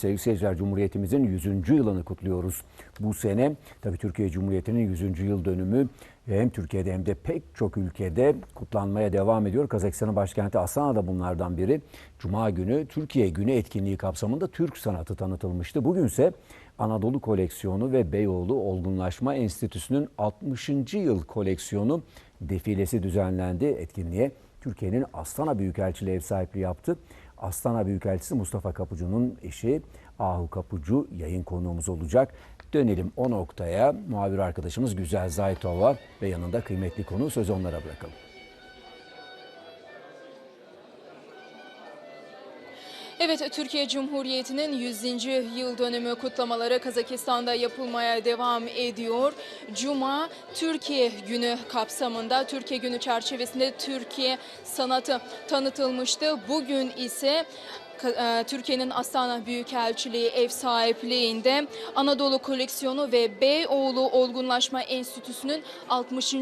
Sevgili seyirciler Cumhuriyetimizin 100. yılını kutluyoruz. Bu sene tabii Türkiye Cumhuriyeti'nin 100. yıl dönümü hem Türkiye'de hem de pek çok ülkede kutlanmaya devam ediyor. Kazakistan'ın başkenti Astana da bunlardan biri. Cuma günü Türkiye Günü etkinliği kapsamında Türk sanatı tanıtılmıştı. Bugünse Anadolu Koleksiyonu ve Beyoğlu Olgunlaşma Enstitüsü'nün 60. yıl koleksiyonu defilesi düzenlendi. Etkinliğe Türkiye'nin Astana Büyükelçiliği ev sahipliği yaptı. Astana Büyükelçisi Mustafa Kapucu'nun eşi Ahu Kapucu yayın konuğumuz olacak. Dönelim o noktaya. Muhabir arkadaşımız Güzel Zaytova ve yanında kıymetli konu sözü onlara bırakalım. Evet, Türkiye Cumhuriyeti'nin 100. yıl dönümü kutlamaları Kazakistan'da yapılmaya devam ediyor. Cuma Türkiye Günü kapsamında, Türkiye Günü çerçevesinde Türkiye sanatı tanıtılmıştı. Bugün ise Türkiye'nin Astana Büyükelçiliği ev sahipliğinde Anadolu Koleksiyonu ve Beyoğlu Olgunlaşma Enstitüsü'nün 60.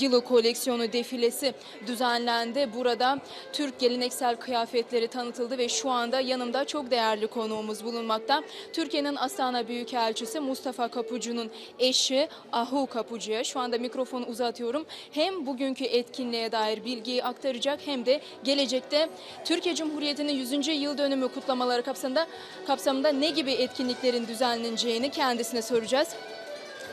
yılı koleksiyonu defilesi düzenlendi. Burada Türk geleneksel kıyafetleri tanıtıldı ve şu anda yanımda çok değerli konuğumuz bulunmakta. Türkiye'nin Astana Büyükelçisi Mustafa Kapucu'nun eşi Ahu Kapucu'ya şu anda mikrofonu uzatıyorum. Hem bugünkü etkinliğe dair bilgiyi aktaracak hem de gelecekte Türkiye Cumhuriyeti'nin 100. yıl dönümü kutlamaları kapsamında kapsamında ne gibi etkinliklerin düzenleneceğini kendisine soracağız.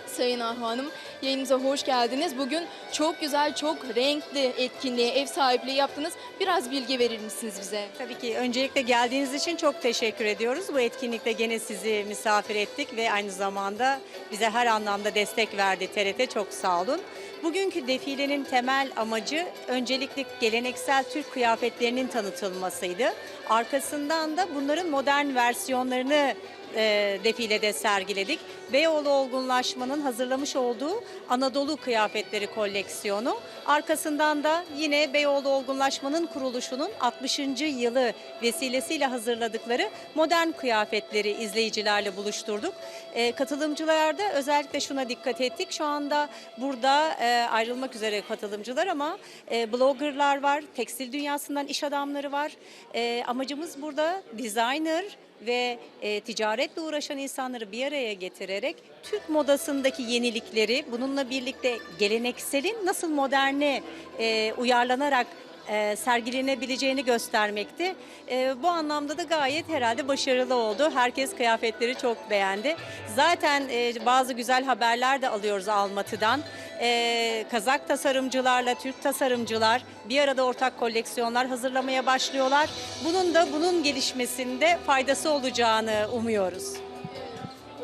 Sayın Ahu Hanım, yayınımıza hoş geldiniz. Bugün çok güzel, çok renkli etkinliğe ev sahipliği yaptınız. Biraz bilgi verir misiniz bize? Tabii ki öncelikle geldiğiniz için çok teşekkür ediyoruz. Bu etkinlikte gene sizi misafir ettik ve aynı zamanda bize her anlamda destek verdi TRT. Çok sağ olun. Bugünkü defilenin temel amacı öncelikle geleneksel Türk kıyafetlerinin tanıtılmasıydı. Arkasından da bunların modern versiyonlarını e, defilede sergiledik. Beyoğlu Olgunlaşma'nın hazırlamış olduğu Anadolu Kıyafetleri koleksiyonu. Arkasından da yine Beyoğlu Olgunlaşma'nın kuruluşunun 60. yılı vesilesiyle hazırladıkları modern kıyafetleri izleyicilerle buluşturduk. E, katılımcılarda özellikle şuna dikkat ettik. Şu anda burada e, ayrılmak üzere katılımcılar ama e, bloggerlar var, tekstil dünyasından iş adamları var. E, amacımız burada designer, ve e, ticaretle uğraşan insanları bir araya getirerek Türk modasındaki yenilikleri bununla birlikte gelenekselin nasıl moderne e, uyarlanarak e, sergilenebileceğini göstermekti. E, bu anlamda da gayet herhalde başarılı oldu. Herkes kıyafetleri çok beğendi. Zaten e, bazı güzel haberler de alıyoruz Almatı'dan. E, Kazak tasarımcılarla Türk tasarımcılar bir arada ortak koleksiyonlar hazırlamaya başlıyorlar. Bunun da bunun gelişmesinde faydası olacağını umuyoruz.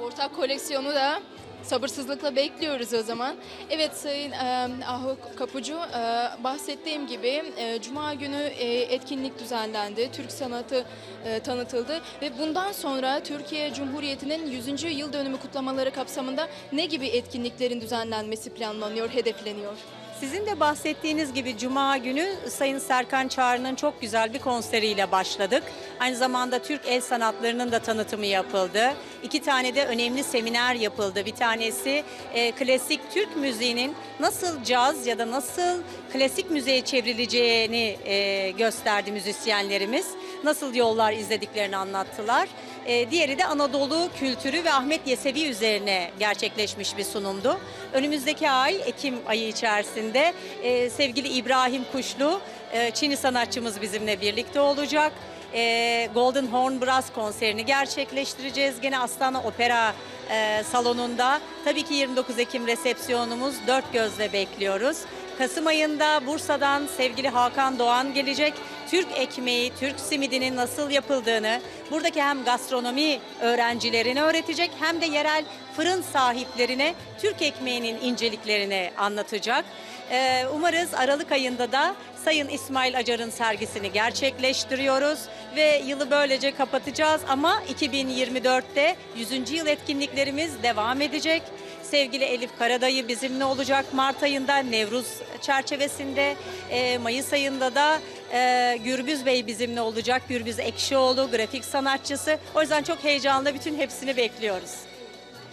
Ortak koleksiyonu da sabırsızlıkla bekliyoruz o zaman. Evet Sayın e, Ahu Kapucu, e, bahsettiğim gibi e, Cuma günü e, etkinlik düzenlendi. Türk sanatı e, tanıtıldı ve bundan sonra Türkiye Cumhuriyeti'nin 100. yıl dönümü kutlamaları kapsamında ne gibi etkinliklerin düzenlenmesi planlanıyor, hedefleniyor? Sizin de bahsettiğiniz gibi Cuma günü Sayın Serkan Çağrı'nın çok güzel bir konseriyle başladık. Aynı zamanda Türk el sanatlarının da tanıtımı yapıldı. İki tane de önemli seminer yapıldı. Bir tanesi e, klasik Türk müziğinin nasıl caz ya da nasıl klasik müziğe çevrileceğini e, gösterdi müzisyenlerimiz. Nasıl yollar izlediklerini anlattılar. E, diğeri de Anadolu kültürü ve Ahmet Yesevi üzerine gerçekleşmiş bir sunumdu. Önümüzdeki ay Ekim ayı içerisinde e, sevgili İbrahim Kuşlu e, Çinli sanatçımız bizimle birlikte olacak. E, Golden Horn Brass konserini gerçekleştireceğiz. Gene Astana Opera e, salonunda. Tabii ki 29 Ekim resepsiyonumuz dört gözle bekliyoruz. Kasım ayında Bursa'dan sevgili Hakan Doğan gelecek. Türk ekmeği, Türk simidinin nasıl yapıldığını buradaki hem gastronomi öğrencilerine öğretecek hem de yerel fırın sahiplerine Türk ekmeğinin inceliklerini anlatacak. Ee, umarız Aralık ayında da Sayın İsmail Acar'ın sergisini gerçekleştiriyoruz ve yılı böylece kapatacağız ama 2024'te 100. yıl etkinliklerimiz devam edecek. Sevgili Elif Karadayı bizimle olacak Mart ayında Nevruz çerçevesinde, e, Mayıs ayında da e, Gürbüz Bey bizimle olacak. Gürbüz Ekşioğlu, grafik sanatçısı. O yüzden çok heyecanlı bütün hepsini bekliyoruz.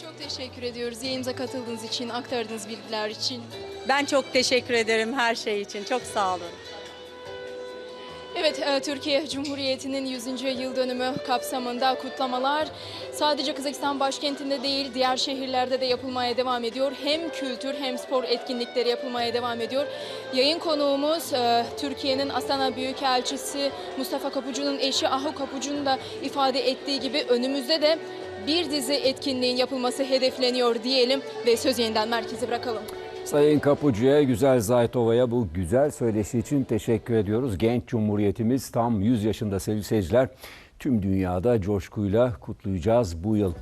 Çok teşekkür ediyoruz yayınımıza katıldığınız için, aktardığınız bilgiler için. Ben çok teşekkür ederim her şey için. Çok sağ olun. Evet. E, Türkiye Cumhuriyeti'nin 100. yıl dönümü kapsamında kutlamalar sadece Kazakistan başkentinde değil diğer şehirlerde de yapılmaya devam ediyor. Hem kültür hem spor etkinlikleri yapılmaya devam ediyor. Yayın konuğumuz e, Türkiye'nin Astana Büyükelçisi Mustafa Kapucu'nun eşi Ahu Kapucu'nun da ifade ettiği gibi önümüzde de bir dizi etkinliğin yapılması hedefleniyor diyelim ve söz yeniden merkeze bırakalım. Sayın Kapucu'ya, Güzel Zaytova'ya bu güzel söyleşi için teşekkür ediyoruz. Genç Cumhuriyetimiz tam 100 yaşında sevgili seyirciler. Tüm dünyada coşkuyla kutlayacağız bu yıl.